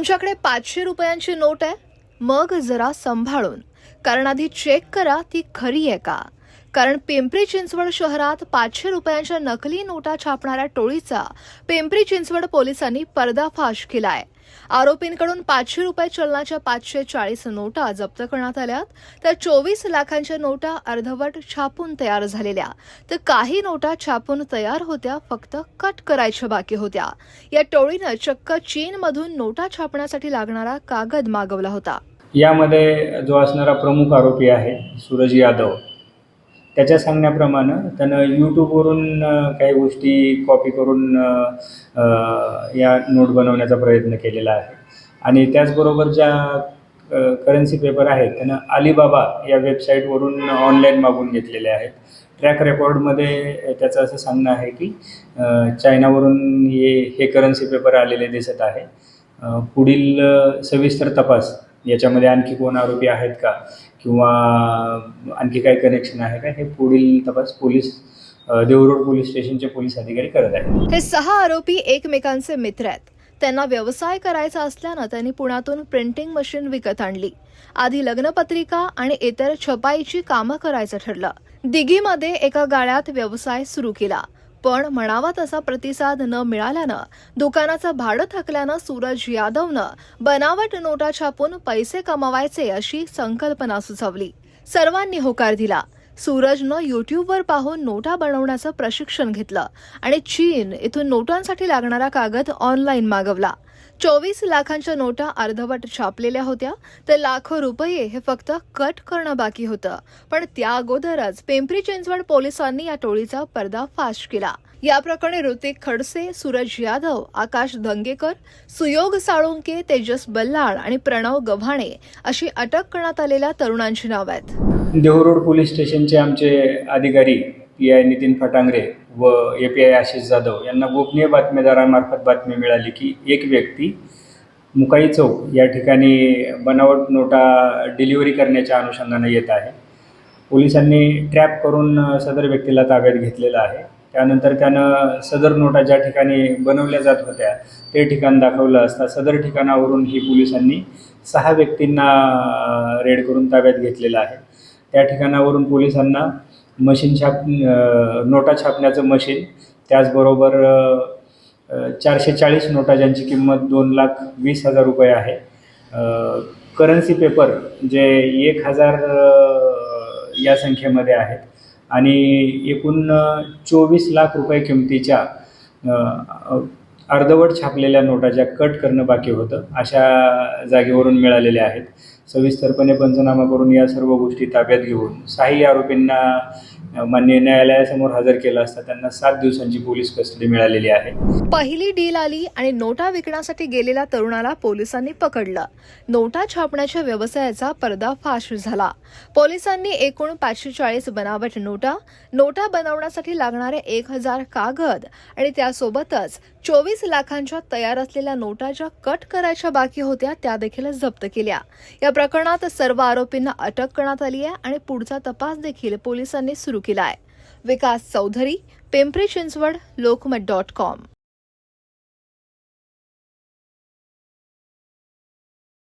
तुमच्याकडे पाचशे रुपयांची नोट आहे. मग जरा सांभाळून. कारण आधी चेक करा ती खरी आहे का? कारण पिंपरी चिंचवड शहरात पाचशे रुपयांच्या नकली नोटा छापणाऱ्या टोळीचा पिंपरी चिंचवड पोलिसांनी पर्दाफाश केला आहे आरोपींकडून पाचशे रुपये चलनाच्या पाचशे चाळीस नोटा जप्त करण्यात आल्या तर चोवीस लाखांच्या नोटा अर्धवट छापून तयार झालेल्या. तर काही नोटा छापून तयार होत्या फक्त कट करायच्या बाकी होत्या. या टोळीनं चक्क चीनमधून नोटा छापण्यासाठी लागणारा कागद मागवला होता. यामध्ये जो असणारा प्रमुख आरोपी आहे सूरज यादव. त्याच्या सांगण्याप्रमाणे त्यानं यूट्यूबवरून काही गोष्टी कॉपी करून या नोट बनवण्याचा प्रयत्न केलेला आहे. आणि त्याचबरोबर ज्या करन्सी पेपर आहेत त्यानं अलिबाबा या वेबसाईटवरून ऑनलाईन मागून घेतलेले आहेत. ट्रॅक रेकॉर्डमध्ये त्याचं असं सांगणं आहे की चायनावरून हे हे करन्सी पेपर आलेले दिसत आहे. पुढील सविस्तर तपास याच्यामध्ये आणखी कोण आरोपी आहेत का? किंवा आणखी काही कनेक्शन आहे का? हे पुढील तपास पोलीस देवरोड पोलीस स्टेशनचे पोलीस अधिकारी करत आहेत. हे सहा आरोपी एकमेकांचे मित्र आहेत. त्यांना व्यवसाय करायचा असल्यानं त्यांनी पुण्यातून प्रिंटिंग मशीन विकत आणली. आधी लग्नपत्रिका आणि इतर छपाईची कामं करायचं ठरलं. दिघीमध्ये एका गाळ्यात व्यवसाय सुरू केला. पण म्हणावा तसा प्रतिसाद न मिळाल्यानं दुकानाचं भाडं थकल्यानं सूरज यादवनं बनावट नोटा छापून पैसे कमवायचे अशी संकल्पना सुचवली. सर्वांनी होकार दिला. सूरजनं युट्यूबवर पाहून नोटा बनवण्याचं प्रशिक्षण घेतलं आणि चीन इथून नोटांसाठी लागणारा कागद ऑनलाईन मागवला. चोवीस लाखांच्या नोटा अर्धवट छापलेल्या होत्या. तर लाखो रुपये हे फक्त कट करणं बाकी होतं. पण त्या अगोदरच पिंपरी चिंचवड पोलिसांनी या टोळीचा पर्दाफाश केला. या प्रकरणी ऋतिक खडसे सूरज यादव आकाश धंगेकर सुयोग साळुंके तेजस बल्लाळ आणि प्रणव गव्हाणे अशी अटक करण्यात आलेल्या तरुणांची नावं आहेत. देहरोड पोलीस स्टेशनचे आमचे अधिकारी पी आय नितीन फटांगरे व A P I Ashish Jadhav यांना गोपनीय बातमीदारांमार्फत बातमी मिळाली की एक व्यक्ती मुकाई चौक या ठिकाणी बनावट नोटा डिलिव्हरी करण्याच्या अनुषंगानं येत आहे. पोलिसांनी ट्रॅप करून सदर व्यक्तीला ताब्यात घेतलेलं आहे. त्यानंतर त्यानं सदर नोटा ज्या ठिकाणी बनवल्या जात होत्या ते ठिकाण दाखवलं असता सदर ठिकाणावरून ही पोलिसांनी सहा व्यक्तींना रेड करून ताब्यात घेतलेलं आहे. त्या ठिकाणावरून पोलिसांना मशीन छाप नोटा छापण्याचं मशीन त्याचबरोबर चारशे चाळीस नोटा ज्यांची किंमत दोन लाख वीस हजार रुपये आहे. करन्सी पेपर जे एक हजार या संख्येमध्ये आहेत. आणि एकूण चोवीस लाख रुपये किमतीच्या अर्धवट छापलेल्या नोटा ज्या कट करणं बाकी होतं. अशा जागेवरून मिळालेल्या आहेत. सविस्तरपणे पंचनामा करून या सर्व गोष्टी ताब्यात घेऊन साही आरोपींना मान्य न्यायालयासमोर हजर केलं असता त्यांना सात दिवसांची पोलीस कस्टडी मिळालेली आहे. पहिली डील आली आणि नोटा विकण्यासाठी गेलेल्या तरुणाला पोलिसांनी पकडलं. नोटा छापण्याच्या व्यवसायाचा पर्दाफाश झाला. पोलिसांनी एकूण पाचशे चाळीस बनावट नोटा नोटा बनवण्यासाठी लागणारे एक हजार कागद आणि त्यासोबतच चोवीस लाखांच्या तयार असलेल्या नोटा ज्या कट करायच्या बाकी होत्या त्या देखील जप्त केल्या. या प्रकरणात सर्व आरोपींना अटक करण्यात आली आहे आणि पुढचा तपास देखील पोलिसांनी सुरू केला आहे विकास चौधरी पिंपरी चिंचवड लोकमत डॉट कॉम.